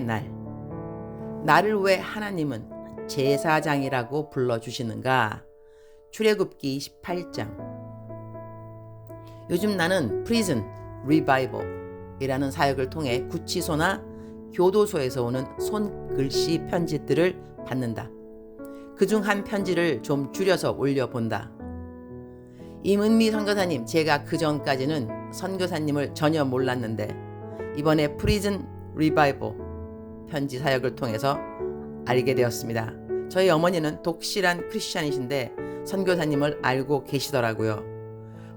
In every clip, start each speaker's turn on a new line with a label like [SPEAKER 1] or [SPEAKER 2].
[SPEAKER 1] 날. 나를 왜 하나님은 제사장이라고 불러주시는가? 출애굽기 28장. 요즘 나는 프리즌 리바이벌이라는 사역을 통해 구치소나 교도소에서 오는 손글씨 편지들을 받는다. 그중 한 편지를 좀 줄여서 올려본다. 임은미 선교사님, 제가 그 전까지는 선교사님을 전혀 몰랐는데 이번에 프리즌 리바이벌 편지 사역을 통해서 알게 되었습니다. 저희 어머니는 독실한 크리스찬이신데 선교사님을 알고 계시더라고요.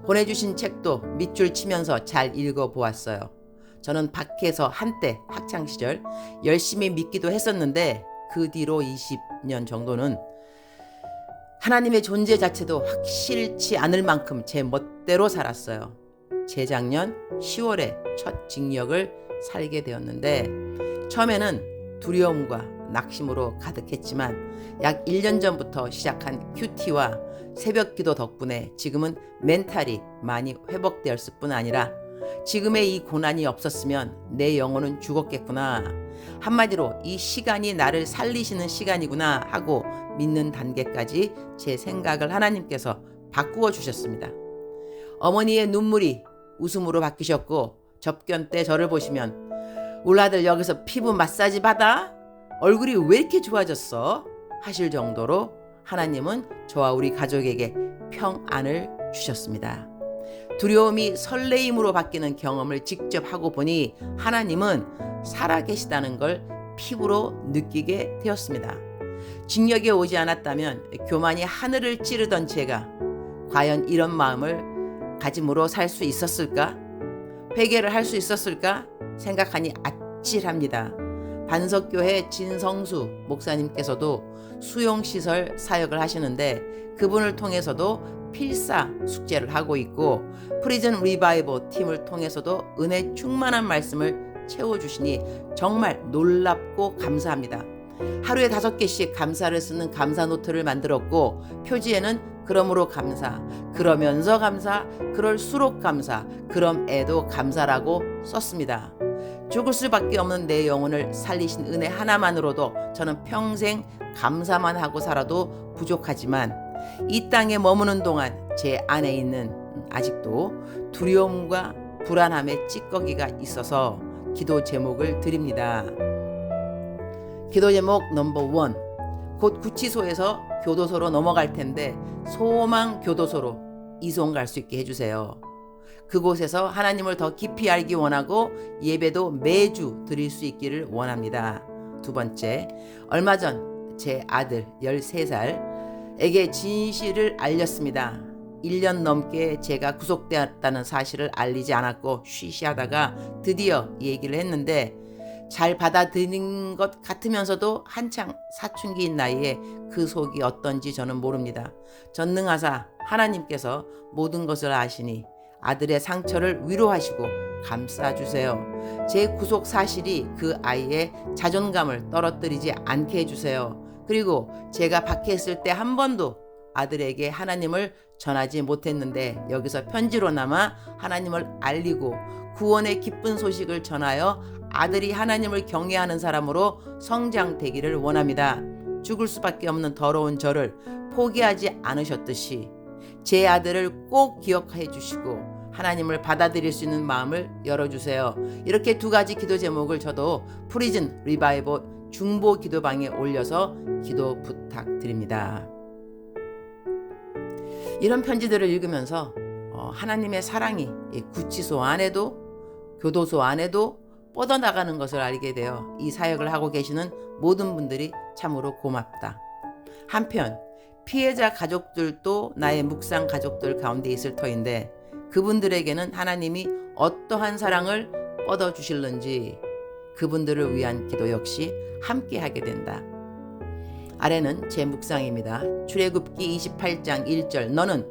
[SPEAKER 1] 보내주신 책도 밑줄 치면서 잘 읽어보았어요. 저는 밖에서 한때 학창 시절 열심히 믿기도 했었는데 그 뒤로 20년 정도는 하나님의 존재 자체도 확실치 않을 만큼 제 멋대로 살았어요. 재작년 10월에 첫 징역을 살게 되었는데 처음에는 두려움과 낙심으로 가득했지만 약 1년 전부터 시작한 큐티와 새벽 기도 덕분에 지금은 멘탈이 많이 회복되었을 뿐 아니라 지금의 이 고난이 없었으면 내 영혼은 죽었겠구나. 한마디로 이 시간이 나를 살리시는 시간이구나 하고 믿는 단계까지 제 생각을 하나님께서 바꾸어 주셨습니다. 어머니의 눈물이 웃음으로 바뀌셨고 접견 때 저를 보시면 우리 아들 여기서 피부 마사지 받아? 얼굴이 왜 이렇게 좋아졌어? 하실 정도로 하나님은 저와 우리 가족에게 평안을 주셨습니다. 두려움이 설레임으로 바뀌는 경험을 직접 하고 보니 하나님은 살아계시다는 걸 피부로 느끼게 되었습니다. 징역에 오지 않았다면 교만이 하늘을 찌르던 제가 과연 이런 마음을 가짐으로 살 수 있었을까? 회개를 할 수 있었을까? 생각하니 아찔합니다. 반석교회 진성수 목사님께서도 수용시설 사역을 하시는데 그분을 통해서도 필사 숙제를 하고 있고 프리즌 리바이버 팀을 통해서도 은혜 충만한 말씀을 채워주시니 정말 놀랍고 감사합니다. 하루에 다섯 개씩 감사를 쓰는 감사 노트를 만들었고 표지에는 그러므로 감사, 그러면서 감사, 그럴수록 감사, 그럼에도 감사라고 썼습니다. 죽을 수밖에 없는 내 영혼을 살리신 은혜 하나만으로도 저는 평생 감사만 하고 살아도 부족하지만 이 땅에 머무는 동안 제 안에 있는 아직도 두려움과 불안함의 찌꺼기가 있어서 기도 제목을 드립니다. 기도 제목 넘버 원. 곧 구치소에서 교도소로 넘어갈 텐데 소망 교도소로 이송 갈 수 있게 해주세요. 그곳에서 하나님을 더 깊이 알기 원하고 예배도 매주 드릴 수 있기를 원합니다. 두 번째, 얼마 전 제 아들 13살에게 진실을 알렸습니다. 1년 넘게 제가 구속되었다는 사실을 알리지 않았고 쉬쉬하다가 드디어 얘기를 했는데 잘 받아들인 것 같으면서도 한창 사춘기인 나이에 그 속이 어떤지 저는 모릅니다. 전능하사 하나님께서 모든 것을 아시니 아들의 상처를 위로하시고 감싸주세요. 제 구속 사실이 그 아이의 자존감을 떨어뜨리지 않게 해주세요. 그리고 제가 밖에 있을 때 한 번도 아들에게 하나님을 전하지 못했는데 여기서 편지로나마 하나님을 알리고 구원의 기쁜 소식을 전하여 아들이 하나님을 경외하는 사람으로 성장되기를 원합니다. 죽을 수밖에 없는 더러운 저를 포기하지 않으셨듯이 제 아들을 꼭 기억해 주시고 하나님을 받아들일 수 있는 마음을 열어주세요. 이렇게 두 가지 기도 제목을 저도 프리즌 리바이버 중보 기도방에 올려서 기도 부탁드립니다. 이런 편지들을 읽으면서 어, 하나님의 사랑이 구치소 안에도 교도소 안에도 뻗어나가는 것을 알게 되어 이 사역을 하고 계시는 모든 분들이 참으로 고맙다. 한편 피해자 가족들도 나의 묵상 가족들 가운데 있을 터인데 그분들에게는 하나님이 어떠한 사랑을 뻗어 주실는지 그분들을 위한 기도 역시 함께 하게 된다. 아래는 제 묵상입니다. 출애굽기 28장 1절 너는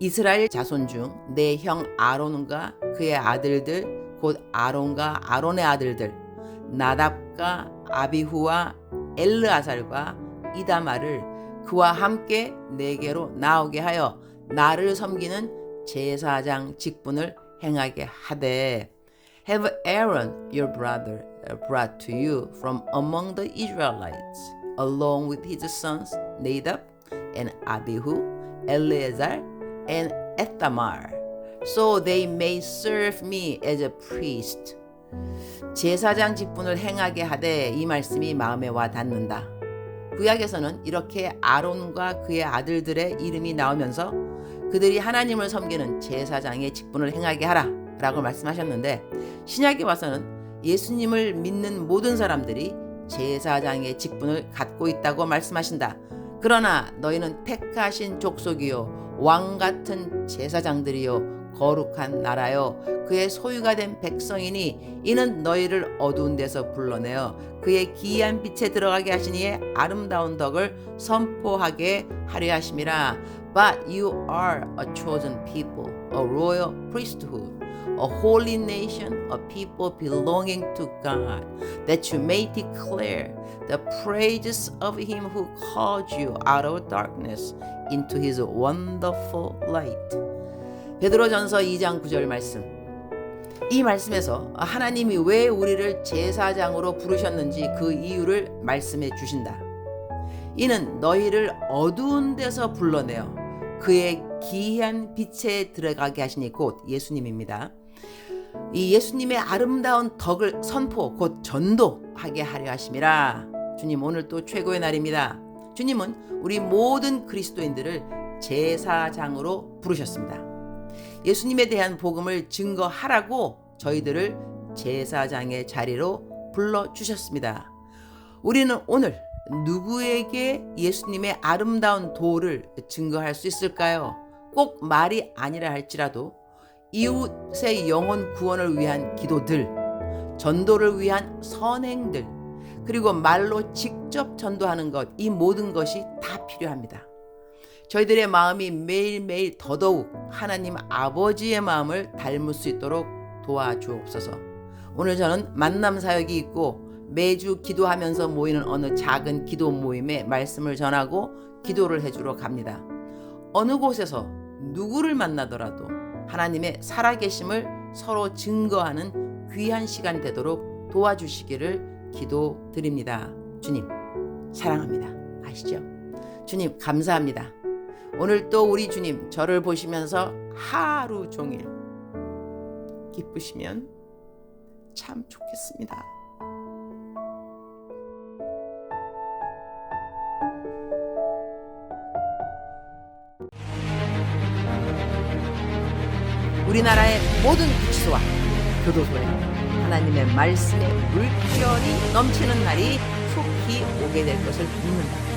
[SPEAKER 1] 이스라엘 자손 중 내 형 아론과 그의 아들들 곧 아론과 아론의 아들들 나답과 아비후와 엘르아살과 이다마를 그와 함께 내게로 나오게 하여 나를 섬기는 제사장 직분을 행하게 하되 Have Aaron your brother uh, brought to you from among the Israelites, along with his sons Nadab and Abihu, Eleazar and Ethamar, so they may serve me as a priest. 제사장 직분을 행하게 하되 이 말씀이 마음에 와 닿는다. 구약에서는 이렇게 아론과 그의 아들들의 이름이 나오면서 그들이 하나님을 섬기는 제사장의 직분을 행하게 하라 라고 말씀하셨는데 신약에 와서는 예수님을 믿는 모든 사람들이 제사장의 직분을 갖고 있다고 말씀하신다. 그러나 너희는 택하신 족속이요 왕 같은 제사장들이요 거룩한 나라요 그의 소유가 된 백성이니 이는 너희를 어두운 데서 불러내어 그의 기이한 빛에 들어가게 하시니에 아름다운 덕을 선포하게 하려 하심이라 But you are a chosen people, a royal priesthood, a holy nation, a people belonging to God, that you may declare the praises of him who called you out of darkness into his wonderful light. 베드로전서 2장 9절 말씀. 이 말씀에서 하나님이 왜 우리를 제사장으로 부르셨는지 그 이유를 말씀해 주신다. 이는 너희를 어두운 데서 불러내어 그의 기이한 빛에 들어가게 하시니 곧 예수님입니다. 이 예수님의 아름다운 덕을 선포 곧 전도하게 하려 하심이라. 주님 오늘 또 최고의 날입니다. 주님은 우리 모든 그리스도인들을 제사장으로 부르셨습니다. 예수님에 대한 복음을 증거하라고 저희들을 제사장의 자리로 불러 주셨습니다. 우리는 오늘 누구에게 예수님의 아름다운 도를 증거할 수 있을까요? 꼭 말이 아니라 할지라도 이웃의 영혼 구원을 위한 기도들, 전도를 위한 선행들, 그리고 말로 직접 전도하는 것, 이 모든 것이 다 필요합니다. 저희들의 마음이 매일매일 더더욱 하나님 아버지의 마음을 닮을 수 있도록 도와주옵소서. 오늘 저는 만남 사역이 있고 매주 기도하면서 모이는 어느 작은 기도 모임에 말씀을 전하고 기도를 해주러 갑니다. 어느 곳에서 누구를 만나더라도 하나님의 살아계심을 서로 증거하는 귀한 시간 되도록 도와주시기를 기도드립니다. 주님, 사랑합니다. 아시죠? 주님, 감사합니다. 오늘 또 우리 주님 저를 보시면서 하루 종일 기쁘시면 참 좋겠습니다. 우리나라의 모든 구치소와 교도소에 하나님의 말씀의 물결이 넘치는 날이 속히 오게 될 것을 믿는다.